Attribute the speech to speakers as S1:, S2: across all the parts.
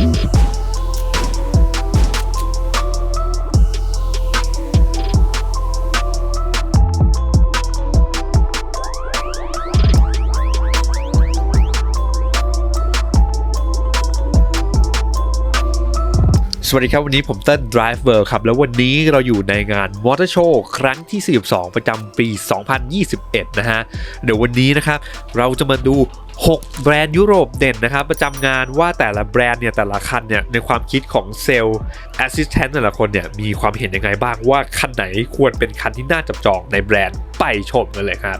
S1: Thank you. สวัสดีครับวันนี้ผมเต้น Drive World ครับ แล้ววันนี้เราอยู่ในงาน Motor Show ครั้งที่ 42 ประจำปี 2021 นะฮะ เดี๋ยววันนี้นะครับ เราจะมาดู 6 แบรนด์ยุโรปเด่นนะครับ ประจำงานว่าแต่ละแบรนด์เนี่ยแต่ละคันเนี่ย ในความคิดของเซลล์ Assistant แต่ละคนเนี่ย มีความเห็นยังไงบ้างว่าคันไหนควรเป็นคันที่น่าจับจองในแบรนด์ไปชมกันเลยครับ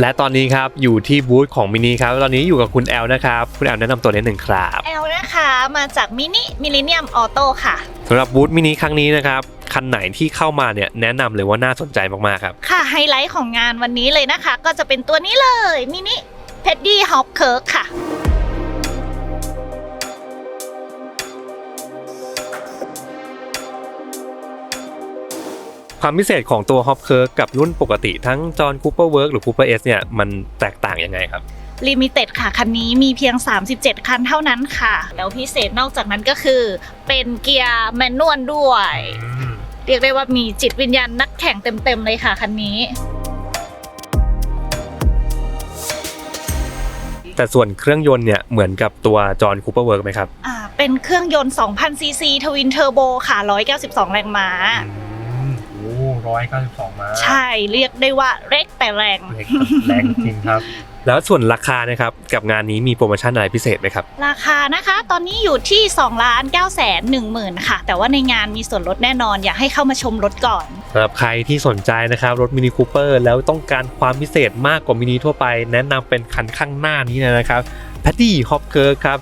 S1: และตอนนี้ครับอยู่ที่บูธของมินิครับ ตอนนี้อยู่กับคุณแอลนะครับ คุณแอลแนะนำตัวนิดหนึ่งครับ
S2: แอลนะคะมาจากมินิมิลเลนเนียมออโต้ค่ะ
S1: สำหรับบูธมินิครั้งนี้นะครับ คันไหนที่เข้ามาเนี่ยแนะนำเลยว่าน่าสนใจมากๆครับ
S2: ค่ะไฮไลท์ของงานวันนี้เลยนะคะ ก็จะเป็นตัวนี้เลยมินิเพดดี้ฮอปเคิร์กค่ะ
S1: ความพิเศษของตัว Hop c u r กับรุ่นปกติทั้งจอห์นคูเปอร์เวิร์กหรือคูเปอร์เอสเนี่ยมันแตกต่างยังไงครับ
S2: ลิมิเต็ดค่ะ คันนี้มีเพียง 37 คันเท่านั้นค่ะ แล้วพิเศษนอกจากนั้นก็คือ เป็นเกียร์แมนนวลด้วย เรียกได้ว่ามีจิตวิญญาณนักแข่งเต็มๆเลยค่ะคันนี้
S1: แต่ส่วนเครื่องยนต์เนี่ยเหมือนกับตัวจอห์นคูเปอร์เวิร์กไหมครับ
S2: อ่า เป็นเครื่องยนต์2,000ซีซีทวินเทอร์โบค่ะ 192 แรงม้า
S1: โอ้ร้อยเก้าสิบสองมา
S2: ใช่เรียกได้ว่าเร็กแต่แรง
S1: แรงจริงครับ แล้วส่วนราคานะครับกับงานนี้มีโปรโมชั่นอะไรพิเศษไหมครับ
S2: ราคานะคะ ตอนนี้อยู่ที่2ล้าน9แสน1หมื่นค่ะ แต่ว่าในงานมีส่วนลดแน่นอน อยากให้เข้ามาชมรถก่อน
S1: สำหรับใครที่สนใจนะครับรถมินิคูเปอร์แล้วต้องการความพิเศษมากกว่ามินิทั่วไป แนะนำเป็นคันข้างหน้านี้เลยนะครับ p a t t y h o p k e r ครับ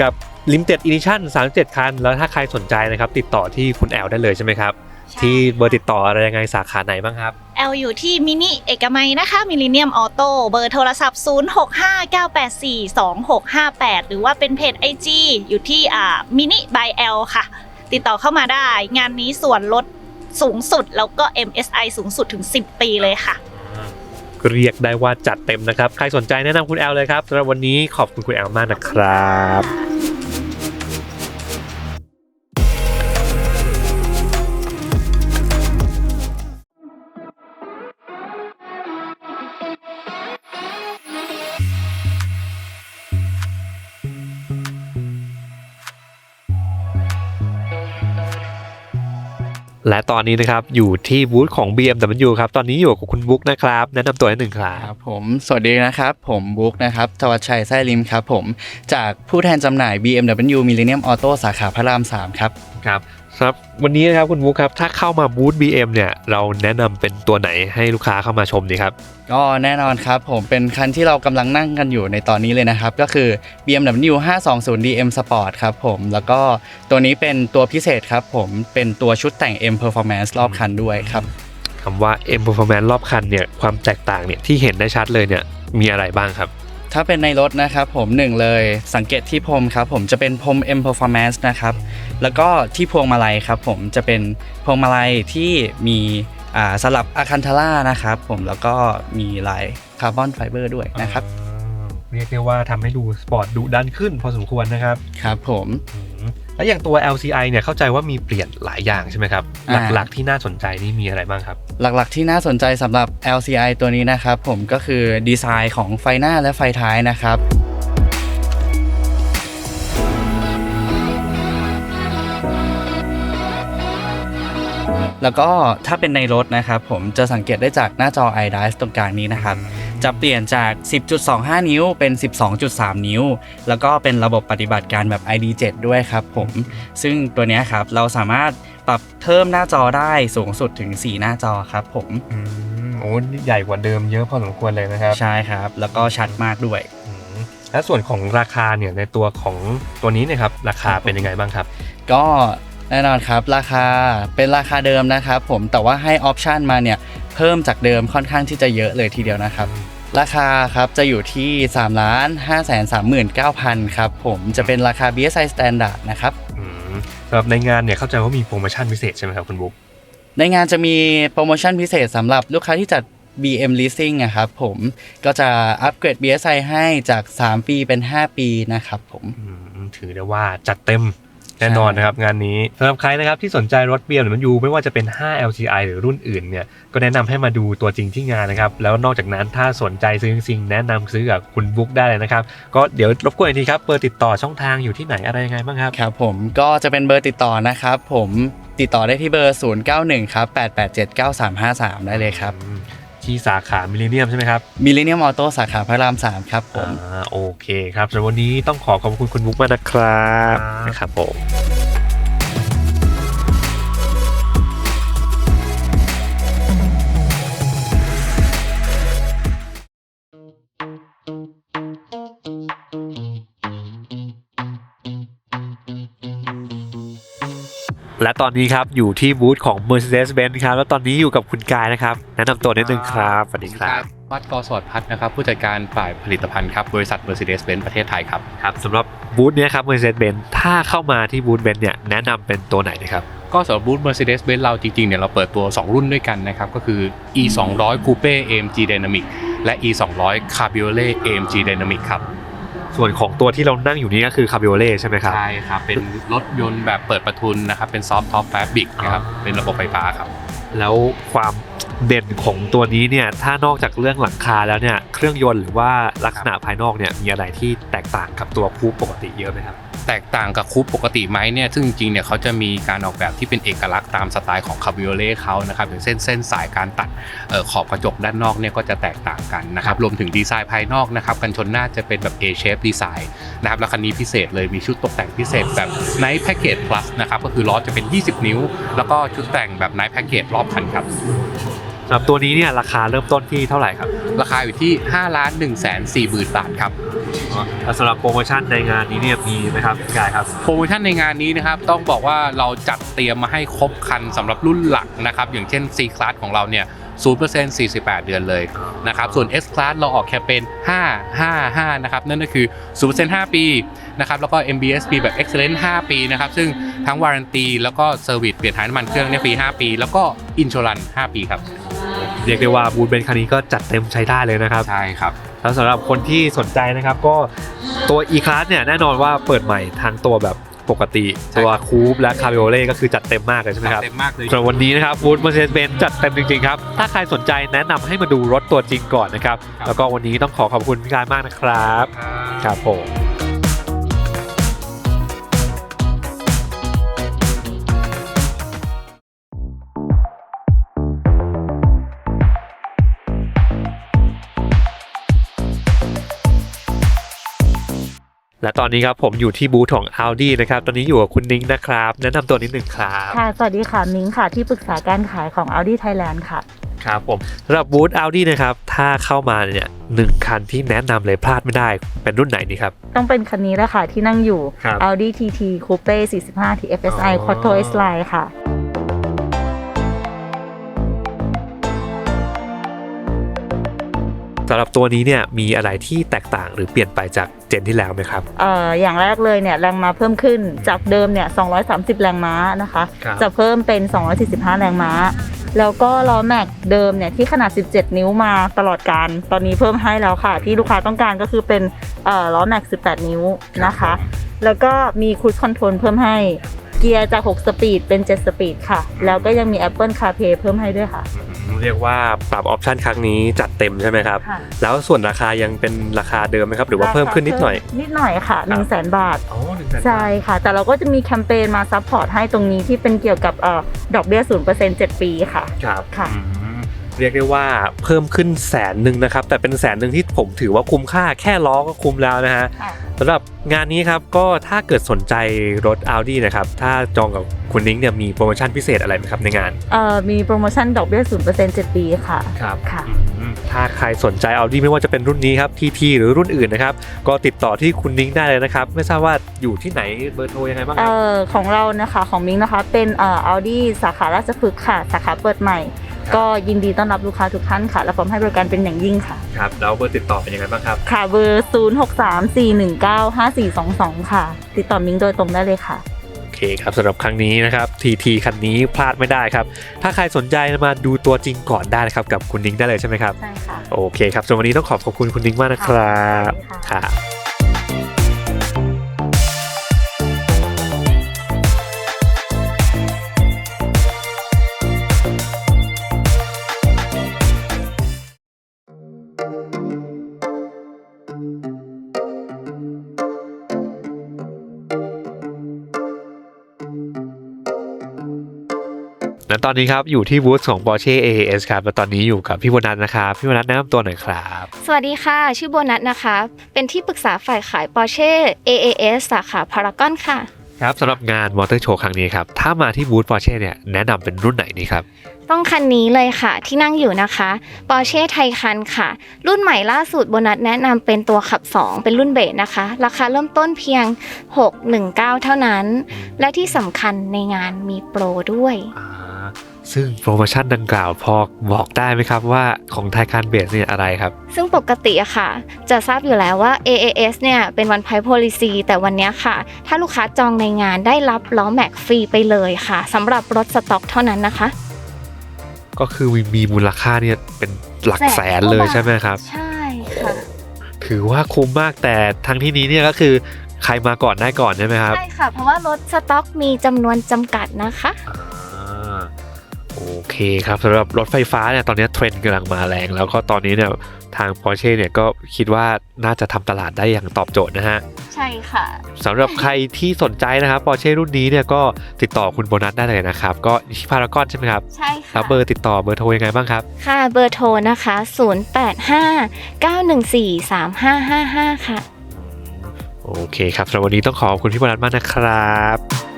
S1: กับ Limited Edition 37 คัน แล้วถ้าใครสนใจนะครับ ติดต่อที่คุณแอลได้เลยใช่ไหมครับ
S2: ใช่
S1: ที่เบอร์ติดต่ออะไรยังไงสาขาไหนบ้างครับ
S2: แอลอยู่ที่มินิเอกมัยนะคะมิลเลนเนียมออโต้เบอร์โทรศัพท์ 0659842658 หรือว่าเป็นเพจ IG อยู่ที่อ่ามินิบายแอลค่ะ ติดต่อเข้ามาได้ งานนี้ส่วนลดสูงสุด แล้วก็ MSI สูงสุดถึง 10 ปีเลยค่ะ
S1: เรียกได้ว่าจัดเต็มนะครับ ใครสนใจแนะนำคุณแอลเลยครับสำหรับวันนี้ขอบคุณคุณแอลมากนะครับ และตอนนี้นะครับอยู่ที่บูธของ BMW ครับตอนนี้อยู่กับคุณบุ๊กนะครับแนะนำตัวนิดหนึ่งครั
S3: ครับบผมสวัสดีนะครับ ผมบุ๊กนะครับทวัชชัยไส้ลิมครับผมจากผู้แทนจำหน่าย BMW Millennium Auto สาขาพระราม 3 ครับ
S1: ครับ ครับวันนี้นะครับคุณบุ๊กครับ ถ้าเข้ามาบูธ BM เนี่ย เราแนะนำเป็นตัวไหนให้ลูกค้าเข้ามาชมดีครับ
S3: ก็แน่นอนครับ ผมเป็นคันที่เรากำลังนั่งกันอยู่ในตอนนี้เลยนะครับ ก็คือ BMW 520 DM Sport ครับผม แล้วก็ตัวนี้เป็นตัวพิเศษครับผมเป็นตัวชุดแต่ง M Performance รอบคันด้วยครับ
S1: คำว่า M Performance รอบคันเนี่ยความแตกต่างเนี่ยที่เห็นได้ชัดเลยเนี่ยมีอะไรบ้างครับ
S3: ถ้าเป็นในรถนะครับผมหนึ่งเลยสังเกตที่พรมครับผมจะเป็นพรม M Performance นะครับแล้วก็ที่พวงมาลัยครับผมจะเป็นพวงมาลัยที่มีสลับอะคันทาร่านะครับผมแล้วก็มีลายคาร์บอนไฟเบอร์ด้วยนะครับ
S1: เรียกได้ว่าทำให้ดูสปอร์ตดุดันขึ้นพอสมควรนะครับ
S3: ครับผม
S1: แล้วอย่างตัว LCI เนี่ยเข้าใจว่ามีเปลี่ยนหลายอย่างใช่ไหมครับ
S3: อ่า
S1: หลักๆที่น่าสนใจนี่มีอะไรบ้างครับ
S3: หลักๆที่น่าสนใจสำหรับ LCI ตัวนี้นะครับ ผมก็คือดีไซน์ของไฟหน้าและไฟท้ายนะครับแล้วก็ถ้าเป็นในรถนะครับผมจะสังเกตได้จากหน้าจอ iDrive ตรงกลางนี้นะครับ จะเปลี่ยนจาก 10.25 นิ้วเป็น 12.3 นิ้ว แล้วก็เป็นระบบปฏิบัติการแบบ ID7 ด้วยครับผม ซึ่งตัวเนี้ยครับเราสามารถปรับเพิ่มหน้าจอได้สูงสุดถึง 4 หน้าจอครับผม
S1: อืมโอ้ใหญ่กว่าเดิมเยอะพอสมควรเลยนะครับ
S3: ใช่ครับ แล้วก็ชัดมากด้วย
S1: อืมและส่วนของราคาเนี่ยในตัวของตัวนี้เนะครับ ราคาเป็นยังไงบ้างครับ
S3: ก็แน่นอนครับราคาเป็นราคาเดิมนะครับผมแต่ว่าให้ออปชันมาเนี่ยเพิ่มจากเดิมค่อนข้างที่จะเยอะเลยทีเดียวนะครับ ราคาครับจะอยู่ที่3ล้าน5 3 9 0 0 0ครับผมจะเป็นราคา BSI Standard นะครับ
S1: อืมสำหรับในงานเนี่ยเข้าใจว่ามีโปรโมชั่นพิเศษใช่ไหมครับคุณบุ๊ก
S3: ในงานจะมีโปรโมชั่นพิเศษสำหรับลูกค้าที่จัด BM Leasing นะครับผมก็จะอัปเกรด BSI ให้จาก 3 ปีเป็น 5 ปีนะครับผม
S1: อืมถือได้ว่าจัดเต็ม แน่นอนนะครับงานนี้สำหรับใครนะครับที่สนใจรถ BMW ไม่ว่าจะเป็น 5 LCI หรือรุ่นอื่นเนี่ยก็แนะนำให้มาดูตัวจริงที่งานนะครับแล้วนอกจากนั้นถ้าสนใจซื้อจริงๆแนะนำซื้อกับคุณบุ๊กได้เลยนะครับก็เดี๋ยวรบกวนอีกทีครับเบอร์ติดต่อช่องทางอยู่ที่ไหนอะไรยังไงบ้างครับ
S3: ครับผมก็จะเป็นเบอร์ติดต่อนะครับผมติดต่อได้ที่เบอร์ 091 ครับ 887 9353 ได้เลยครับ
S1: ที่สาขามิลเลนเนียมใช่ไหมครับ
S3: มิลเลนเนียมออโต้สาขาพระราม3ครับผม
S1: อ่าโอเคครับสำหรับวันนี้ต้องขอขอบคุณคุณบุ๊กมากนะครับ
S3: ครับ
S1: นะครับผม และตอนนี้ครับอยู่ที่บูธของ Mercedes-Benz ครับ แล้วตอนนี้อยู่กับคุณกายนะครับ แนะนำตัวนิดนึงครับสวัสดีครับ
S4: วัดกอสอดพัฒน์นะครับ ผู้จัดการฝ่ายผลิตภัณฑ์ครับ บริษัท Mercedes-Benz ประเทศไทยครับ
S1: ครับสำหรับบูธเนี้ยครับ Mercedes-Benz ถ้าเข้ามาที่บูธเบนซ์เนี่ยแนะนำเป็นตัวไหนนะครับ
S4: ก็สำหรับบูธ Mercedes-Benz เราจริงๆเนี่ยเราเปิดตัว 2 รุ่นด้วยกันนะครับ ก็คือ E 2 0 0 Coupe AMG Dynamic และ E 2 0 0 Cabriolet AMG Dynamic ครับ
S1: ส่วนของตัวที่เรานั่งอยู่นี้ก็คือ Cabriolet ใช่ไหมครับ
S4: ใช่ครับ เป็นรถยนต์แบบเปิดประทุนนะครับ เป็น Soft Top Fabric นะครับ
S1: อ๋อ
S4: เป็นระบบไฟฟ้าครับ
S1: แล้วความเด่นของตัวนี้เนี่ย ถ้านอกจากเรื่องหลังคาแล้วเนี่ย เครื่องยนต์หรือว่าลักษณะภายนอกเนี่ย มีอะไรที่แตกต่างกับตัวคูปปกติเยอะไหมครับ
S4: แตกต่างกับคูปปกติไหมเนี่ยซึ่งจริงๆเนี่ยเขาจะมีการออกแบบที่เป็นเอกลักษณ์ตามสไตล์ของคาบิโอเล่เขานะครับอย่างเส้นเส้นสายการตัดออขอบกระจกด้านนอกเนี่ยก็จะแตกต่างกันนะครับรวมถึงดีไซน์ภายนอกนะครับกันชนหน้าจะเป็นแบบ A shape design นะครับแล้วคันนี้พิเศษเลยมีชุดตกแต่งพิเศษแบบ Night Package Plus นะครับก็คือล้อจะเป็น 20 นิ้ว แล้วก็ชุดแต่งแบบ Night Package รอบคันครับ
S1: สำหรับตัวนี้เนี่ยราคาเริ่มต้นที่เท่าไหร่ครับ
S4: ราคาอยู่ที่5ล้าน1 4 0 0 0 0บาทครับ
S1: แล้วสำหรับโปรโมชั่นในงานนี้เนี่ยมีไหมครับพี่กายครับ
S4: โปรโมชั่นในงานนี้นะครับต้องบอกว่าเราจัดเตรียมมาให้ครบคันสำหรับรุ่นหลักนะครับอย่างเช่น C Class ของเราเนี่ย0% 48 เดือนเลยนะครับ ส่วน S Class เราออกแคมเปญ5 5 5 นะครับ นั่นก็คือ 0% 5 ปีนะครับ แล้วก็ MBSP แบบ Excellent 5 ปีนะครับ ซึ่งทั้งวารันตีแล้วก็เซอร์วิสเปลี่ยนถ่ายน้ำมันเครื่องเนี่ยฟรี 5 ปี แล้วก็อินช r รัน 5 ปีครับ
S1: เรียกได้ว่าบูธเบนซ์คันนี้ก็จัดเต็มใช้ได้เลยนะครับ
S4: ใช่ครับ
S1: แล้วสำหรับคนที่สนใจนะครับก็ตัว e-class เนี่ยแน่นอนว่าเปิดใหม่ทั้งตัวแบบปกติ
S4: ใช่
S1: ตัว
S4: ครับ
S1: คูปและคา r ิโอเล่ก็คือจัดเต็มมากเลยใช่ไหมครับ
S4: เต็มมากเลย
S1: ส่วนวันนี้นะครับบูธ Mercedes-Benz จัดเต็มจริงๆครับ ถ้าใครสนใจแนะนำให้มาดูรถตัวจริงก่อนนะครับ แล้วก็วันนี้ต้องขอขอบคุณพี่กายมากนะครับ ครับผม และตอนนี้ครับผมอยู่ที่บูธของ Audi นะครับ ตอนนี้อยู่กับคุณนิ้งนะครับ แนะนำตัวนิดหนึ่งครับ
S5: ค่ะ สวัสดีค่ะมิ้งค่ะ ที่ปรึกษาการขายของ Audi Thailand ค่ะ
S1: ครับผมสำหรับบูธ Audi นะครับ ถ้าเข้ามาเนี่ยหนึ่งคันที่แนะนำเลยพลาดไม่ได้ เป็นรุ่นไหนดีครับ
S5: ต้องเป็นคันนี้แหละค่ะ ที่นั่งอยู่
S1: ครับ
S5: Audi TT Coupe 45 TFSI
S1: อ๋อ
S5: Quattro S Line ค่ะ
S1: สำหรับตัวนี้เนี่ยมีอะไรที่แตกต่างหรือเปลี่ยนไปจาก เจนที่แล้วไหมครับ
S5: เอ่ออย่างแรกเลยเนี่ยแรงม้าเพิ่มขึ้นจากเดิมเนี่ย 230 แรงม้านะคะ
S1: ครับ
S5: จะเพิ่มเป็น 245 แรงม้า แล้วก็ล้อแม็กเดิมเนี่ยที่ขนาด 17 นิ้วมาตลอดการ ตอนนี้เพิ่มให้แล้วค่ะ ที่ลูกค้าต้องการก็คือเป็นเอ่อล้อแม็ก 18 นิ้วนะคะ แล้วก็มีค u ู e คอนโทรลเพิ่มให้ เกียร์จาก 6 สปีดเป็น 7 สปีดค่ะ แล้วก็ยังมี Apple CarPlay เพิ่มให้ด้วยค่ะ
S1: เรียกว่าปรับออปชันครั้งนี้จัดเต็มใช่ไหมครับ
S5: ค่ะ
S1: แล้วส่วนราคายังเป็นราคาเดิมไหมครับ หรือว่าเพิ่มขึ้นนิดหน่อย
S5: นิดหน่อยค่ะ 1 0 0 0 0แสนบาท
S1: อ๋อหนึ่งแสน
S5: ใช่ค่ะ แต่เราก็จะมีแคมเปญมาซัพพอร์ตให้ตรงนี้ที่เป็นเกี่ยวกับเอ่อดอกเบี้ย0% 7ปีค่ะ
S1: ครับ
S5: ค่ะ
S1: อืมเรียกได้ว่าเพิ่มขึ้นแสนหนึ่งนะครับ แต่เป็นแสนหนึ่งที่ผมถือว่าคุ้มค่าแค่ล้อก็คุ้มแล้วนะฮะ
S5: ค่ะ
S1: สำหรับงานนี้ครับก็ถ้าเกิดสนใจรถ Audi นะครับ ถ้าจองกับคุณนิ้งเนี่ยมีโปรโมชั่นพิเศษอะไรไหมครับในงาน
S5: เอ่อมีโปรโมชั่นดอกเบี้ย0% 7ปีค่ะ
S1: ครับ
S5: ค่ะ
S1: ถ้าใครสนใจ Audi ไม่ว่าจะเป็นรุ่นนี้ครับ TT หรือรุ่นอื่นนะครับ ก็ติดต่อที่คุณนิ้งได้เลยนะครับ ไม่ทราบว่าอยู่ที่ไหนเบอร์โทรยังไงบ้างค
S5: เอ่
S1: รับ
S5: อของเรานะคะของมิงนะคะเป็นเอ่อ Audi สาขาราชพฤกษ์ค่ะสาขาเปิดใหม่
S1: ครับ
S5: ก็ยินดีต้อนรับลูกค้าทุกท่านค่ะ และพร้อมให้บริการเป็นอย่างยิ่งค่ะ
S1: ครับ แล้วเบอร์ติดต่อเป็นยังไงบ้างครับ
S5: ค่ะเบอร์ 0634195422 ค่ะ ติดต่อมิงโดยตรงได้เลยค่ะ
S1: โอเคครับสำหรับครั้งนี้นะครับทีทีคันนี้พลาดไม่ได้ครับ ถ้าใครสนใจมาดูตัวจริงก่อนได้นะครับกับคุณนิ้งได้เลยใช่ไหมครับ
S5: ใช่ค่ะ
S1: โอเคครับส่วนวันนี้ต้องขอบขอบคุณคุณนิ้งมากนะครับ
S5: ค่ะ
S1: ค่ะ ตอนนี้ครับอยู่ที่บูธของ Porsche AAS ครับและตอนนี้อยู่กับพี่วนัทนะครับพี่วนัทแนะนำตัวหน่อยครับ
S6: สวัสดีค่ะ ชื่อโบนัสนะคะ เป็นที่ปรึกษาฝ่ายขาย Porsche AAS สาขาพารากอนค่ะ
S1: ครับสำหรับงานมอเตอร์โชว์ครั้งนี้ครับ ถ้ามาที่บูธ Porsche เนี่ยแนะนำเป็นรุ่นไหนดีครับ
S6: ต้องคันนี้เลยค่ะ ที่นั่งอยู่นะคะ Porsche Taycan ค่ะ รุ่นใหม่ล่าสุดโบนัสแนะนำเป็นตัวขับ 2 เป็นรุ่นเบสนะคะ ราคาเริ่มต้นเพียง 619 เท่านั้น และที่สำคัญในงานมีโปรด้วย
S1: อ่า ซึ่งโปรโมชั่นดังกล่าวพอบอกได้ไหมครับว่าของไทยคานเบสเนี่ยอะไรครับ
S6: ซึ่งปกติอะค่ะ จะทราบอยู่แล้วว่า AAS เนี่ยเป็นวันไพ policy แต่วันเนี้ยค่ะ ถ้าลูกค้าจองในงานได้รับล้อแม็กฟรีไปเลยค่ะสำหรับรถสต็อกเท่านั้นนะคะ
S1: ก็คือมีมูลค่าเนี่ยเป็นหลักแสนเลยใช่ไหมครับ
S6: ใช่ค่ะ
S1: ถือว่าคุ้มมากแต่ทั้งที่นี้เนี่ยก็คือใครมาก่อนได้ก่อนใช่ไหมครับ
S6: ใช่ค่ะ เพราะว่ารถสต็อกมีจำนวนจำกัดนะคะ
S1: อ่า โอเคครับสำหรับรถไฟฟ้าเนี่ยตอนนี้เทรนด์กำลังมาแรง แล้วก็ตอนนี้เนี่ยทาง Porsche เนี่ยก็คิดว่าน่าจะทำตลาดได้อย่างตอบโจทย์นะฮะ
S6: ใช่ค่ะ
S1: สำหรับใครที่สนใจนะครับ Porsche รุ่นนี้เนี่ยก็ติดต่อคุณโบนัสได้เลยนะครับ ก็ที่พารากอนใช่ไหมครับ
S6: ใช่ค่ะ
S1: แล้วเบอร์ติดต่อเบอร์โทรยังไงบ้างครับ
S6: ค่ะเบอร์โทรนะคะ 085 914 3555 ค่ะ
S1: โอเคครับสำหรับวันนี้ต้องขอบคุณพี่โบนัสมากนะครับ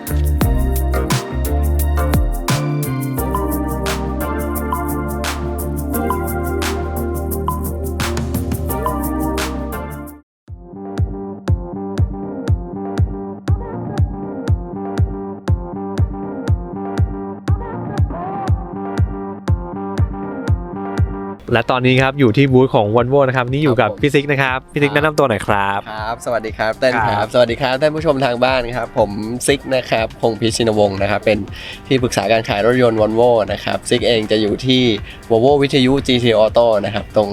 S1: และตอนนี้ครับอยู่ที่บูธของ Volvo นะครับนี่อยู่กับ
S7: ครับผม
S1: พี่ซิกนะครับพี่ซิก
S7: ครับ
S1: แนะนำตัวหน่อยครับ
S7: ครับสวัสดีครับเต้นค
S1: ครั
S7: รับบสวัสดีครับท่านผู้ชมทางบ้านครับผมซิกนะครับพงศ์พิชินวงศ์นะครับเป็นที่ปรึกษาการขายรถยนต์วอลโวนะครับซิกเองจะอยู่ที่ Volvo วิทยุ GT Auto นะครับตรง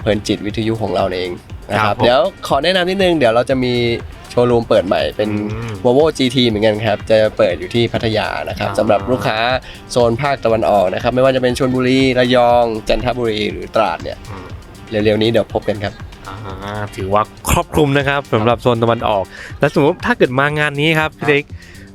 S7: เพลินจิตวิทยุของเราเองนะค
S1: ครั
S7: รั
S1: บบผม
S7: เดี๋ยวขอแนะนำนิดนึงเดี๋ยวเราจะมีโชว์รูมเปิดใหม่เป็น
S1: อืม
S7: Volvo GT เหมือนกันครับ จะเปิดอยู่ที่พัทยานะครับ
S1: อ่า
S7: สำหรับลูกค้าโซนภาคตะวันออกนะครับ ไม่ว่าจะเป็นชลบุรีระยอง จันทบุรีหรือตราดเนี่ยเร็วๆนี้เดี๋ยวพบกันครับ
S1: อ่าถือว่าครอบคลุมนะครับสำหรับโซนตะวันออก แล้วสมมติถ้าเกิดมางานนี้ครับพี่ซิก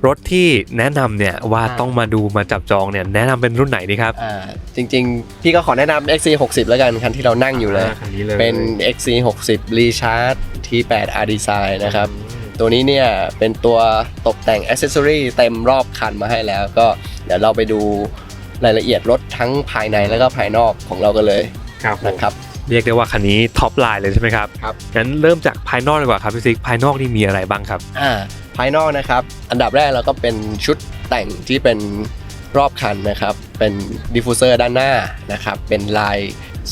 S1: รถที่แนะนำเนี่ยว่า
S7: อ่า
S1: ต้องมาดูมาจับจองเนี่ยแนะนำเป็นรุ่นไหนดีครับ
S7: อ่าจริงๆ พี่ก็ขอแนะนำ XC60 แล้วกันคันที่เรานั่งอยู่เลย
S1: คันนี้เลย
S7: เป็น XC60 Recharge T8 R Design นะครับ ตัวนี้เนี่ยเป็นตัวตกแต่ง Accessory เต็มรอบคันมาให้แล้ว ก็เดี๋ยวเราไปดูรายละเอียดรถทั้งภายในแล้วก็ภายนอกของเรากันเลย
S1: ครับผม
S7: นะครับ
S1: เรียกได้ว่าคันนี้ท็อปไลน์เลยใช่ไหมครับ
S7: ครับ
S1: งั้นเริ่มจากภายนอกดีกว่าครับพี่ซิกภายนอกนี่มีอะไรบ้างครับ
S7: อ่าภายนอกนะครับอันดับแรกเราก็เป็นชุดแต่งที่เป็นรอบคันนะครับ เป็นดิฟฟูเซอร์ด้านหน้านะครับ เป็นลาย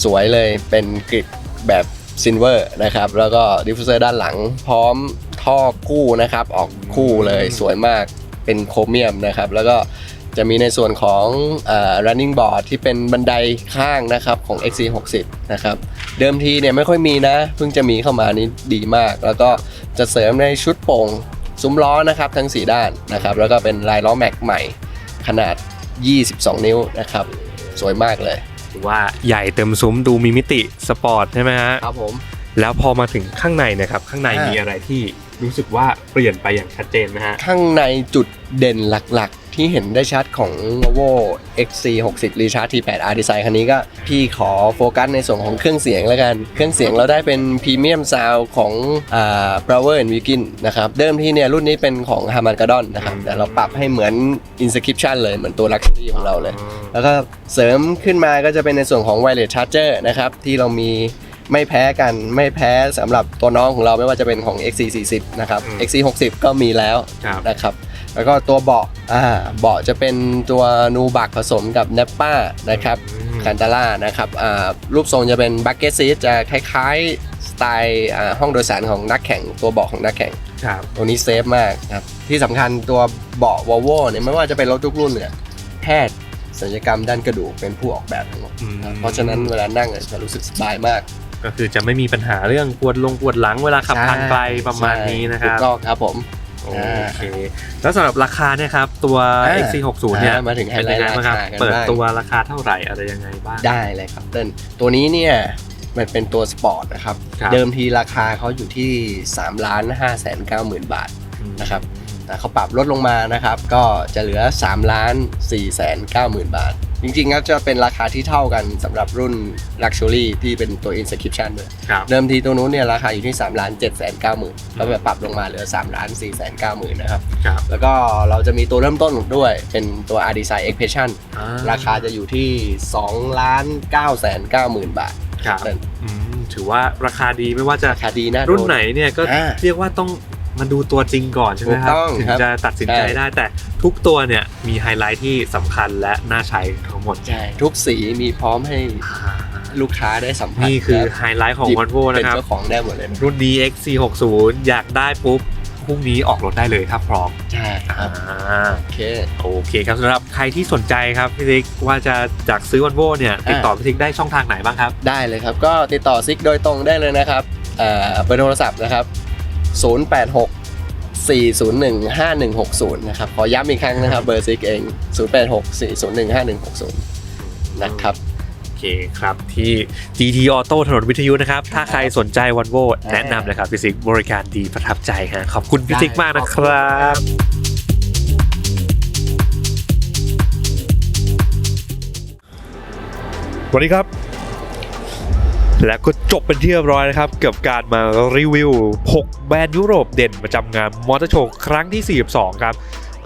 S7: สวยเลยเป็นกริดแบบซิลเวอร์นะครับ แล้วก็ดิฟฟูเซอร์ด้านหลังพร้อม ท่อคู่นะครับ ออกคู่เลยสวยมากเป็นโครเมียมนะครับ แล้วก็จะมีในส่วนของเอ่อ running board ที่เป็นบันไดข้างนะครับของ XC60 นะครับ เดิมทีเนี่ยไม่ค่อยมีนะ เพิ่งจะมีเข้ามานี่ดีมาก แล้วก็จะเสริมในชุดโป่งซุ้มล้อนะครับทั้ง 4 ด้านนะครับ แล้วก็เป็นลายล้อแม็กใหม่ขนาด 22 นิ้วนะครับ สวยมากเลย
S1: ถือว่าใหญ่เต็มซุ้มดูมีมิติสปอร์ตใช่ไหมฮะ
S7: ครับผม
S1: แล้วพอมาถึงข้างในนะครับ ข้างใน
S7: อ่ามี
S1: มีอะไรที่ รู้สึกว่าเปลี่ยนไปอย่างชัดเจนนะฮะ
S7: ข้างในจุดเด่นหลักๆ ที่เห็นได้ชัดของ Volvo XC60 Recharge T8 R Design คันนี้ก็พี่ขอโฟกัสในส่วนของเครื่องเสียงแล้วกัน เครื่องเสียงเราได้เป็นพรีเมียมซาวของอ่า Brower and Wilkin นะครับ เดิมที่เนี่ยรุ่นนี้เป็นของ Harman Kardon นะครับ แต่เราปรับให้เหมือน Inscription เลยเหมือนตัว Luxury ของเราเลย แล้วก็เสริมขึ้นมาก็จะเป็นในส่วนของ Wireless Charger นะครับที่เรามี ไม่แพ้กันไม่แพ้สำหรับตัวน้องของเราไม่ว่าจะเป็นของ XC40 นะครับ
S1: อืม
S7: XC60 ก็มีแล้ว
S1: ครับ
S7: นะครับ แล้วก็ตัวเบาะอ่าเบาะจะเป็นตัวนูบักผสมกับเนปป้านะครับ คันตาร่านะครับอ่ารูปทรงจะเป็นบักเก็ตซีทจะคล้ายๆ สไตล์อ่าห้องโดยสารของนักแข่ง ตัวเบาะของนักแข่ง
S1: ครับ
S7: ตัวนี้เซฟมากครับ ที่สำคัญตัวเบาะ Volvo เนี่ยไม่ว่าจะเป็นรถทุกรุ่นเนี่ยแพทย์ศัลยกรรมด้านกระดูกเป็นผู้ออกแบบทั้งหมด
S1: อืม
S7: เพราะฉะนั้นเวลานั่งเนี่ยจะรู้สึกสบายมาก
S1: ก็คือจะไม่มีปัญหาเรื่องปวดลงปวดหลังเวลาขับทางไกลประมาณนี้นะค
S7: ถู
S1: รั
S7: ก
S1: บ
S7: ต้องครับผม
S1: โอเค แล้วสำหรับราคาเนี่ยครับ ตัว
S7: อ่า
S1: XC60 เนี่ย
S7: อ่ามาถึงไฮไลท์
S1: เป็นยังงบ้างครับ
S7: ราคากัน
S1: เปิด
S7: บ้าง
S1: ตัวราคาเท่าไหร่อะไรยังไงบ้าง
S7: ได้เลยครับเต้นตัวนี้เนี่ยมันเป็นตัวสปอร์ตนะครับ
S1: ครับ
S7: เดิมทีราคาเขาอยู่ที่3ล้าน5แสน9หมื่นบาทนะครับแต่เขาปรับลดลงมานะครับ ก็จะเหลือ3ล้าน4แสน9หมื่นบาท จริงๆก็จะเป็นราคาที่เท่ากันสำหรับรุ่น Luxury ที่เป็นตัว Inscription ด้วย
S1: ครับ
S7: เดิมทีตัวนู้นเนี่ยราคาอยู่ที่ 3 ล้าน7แสน9หมื่นแล้วแบบปรับลงมาเหลือ 3 ล้าน4แสน9หมื่นนะครับ
S1: ครับ
S7: แล้วก็เราจะมีตัวเริ่มต้นด้วย เป็นตัว R Design Expression
S1: อ่
S7: ราคาจะอยู่ที่ 2 ล้าน9แสน9หมื่นบาท
S1: ครับ
S7: เป็น
S1: อืมถือว่าราคาดีไม่ว่าจะ
S7: ราคาดีนะ
S1: รุ่นไหนเนี่ยก็
S7: อ่า
S1: เรียกว่าต้อง มาดูตัวจริงก่อนใช่ไหมครั
S7: ถู
S1: บ
S7: กต้อง
S1: ถึง
S7: ครับ
S1: จะตัดสินใจ
S7: ใช่
S1: ได้แต่ทุกตัวเนี่ยมีไฮไลท์ที่สำคัญและน่าใช้ทั้งหมด
S7: ใช่ทุกสีมีพร้อมให้ลูกค้าได้สัมผัส
S1: นี่คือ
S7: และ
S1: ไฮไลท์ของ
S7: หยิบ
S1: Volvo
S7: เป็น
S1: นะครับ
S7: เจ้าของได้หมดเลยนะ
S1: รุ่นนี้ XC60 อยากได้ปุ๊บพรุ่งนี้ออกรถได้เลยถ้าพร้อม
S7: ใช่ครับ
S1: อ่า
S7: โอเค
S1: โอเคครับสำหรับใครที่สนใจครับพี่ติ๊กว่าจะจากซื้อ Volvo เนี่ยติดต่อพี่ติ๊กได้ช่องทางไหนบ้างครับ
S7: ได้เลยครับ ก็ติดต่อซิกโดยตรงได้เลยนะครับเอ่อเบอร์โทรศัพท์นะครับ 086 401 5160 นะครับ ขอย้ำอีกครั้งนะครับ เบอร์ซิกเอง 086 401 5160 นะครับ
S1: โอเคครับ ที่ GT Auto ถนนวิทยุนะครับ ถ้าใครสนใจ Volvo แนะนำเลยครับพี่ติ๊กบริการดีประทับใจฮะขอบคุณพี่ติ๊กมากนะครับสวัสดีครับ และก็ จบเป็นที่เรียบร้อยนะครับกับการมารีวิว 6 แบรนด์ยุโรปเด่นประจำงานมอเตอร์โชว์ครั้งที่ 42 ครับ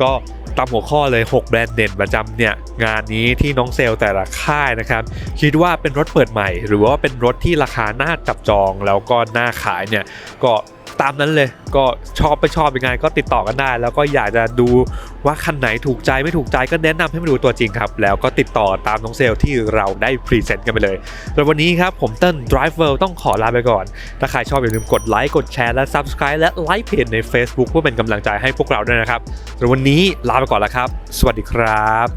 S1: ก็ตามหัวข้อเลย 6 แบรนด์เด่นประจำเนี่ย งานนี้ที่น้องเซลล์แต่ละค่ายนะครับ คิดว่าเป็นรถเปิดใหม่ หรือว่าเป็นรถที่ราคาน่าจับจองแล้วก็น่าขายเนี่ยก็ ตามนั้นเลย ก็ชอบไปชอบยังไงก็ติดต่อกันได้ แล้วก็อยากจะดูว่าคันไหนถูกใจไม่ถูกใจก็แนะนำให้มาดูตัวจริงครับ แล้วก็ติดต่อตามน้องเซลที่เราได้พรีเซนต์กันไปเลยแล้ววันนี้ครับผมเติ้ล Drive World ต้องขอลาไปก่อน ถ้าใครชอบอย่าลืมกดไลค์กดแชร์และ Subscribe และไลค์เพจใน Facebook เพื่อเป็นกำลังใจให้พวกเราด้วยนะครับสำหรับวันนี้ลาไปก่อนแล้วครับ สวัสดีครับ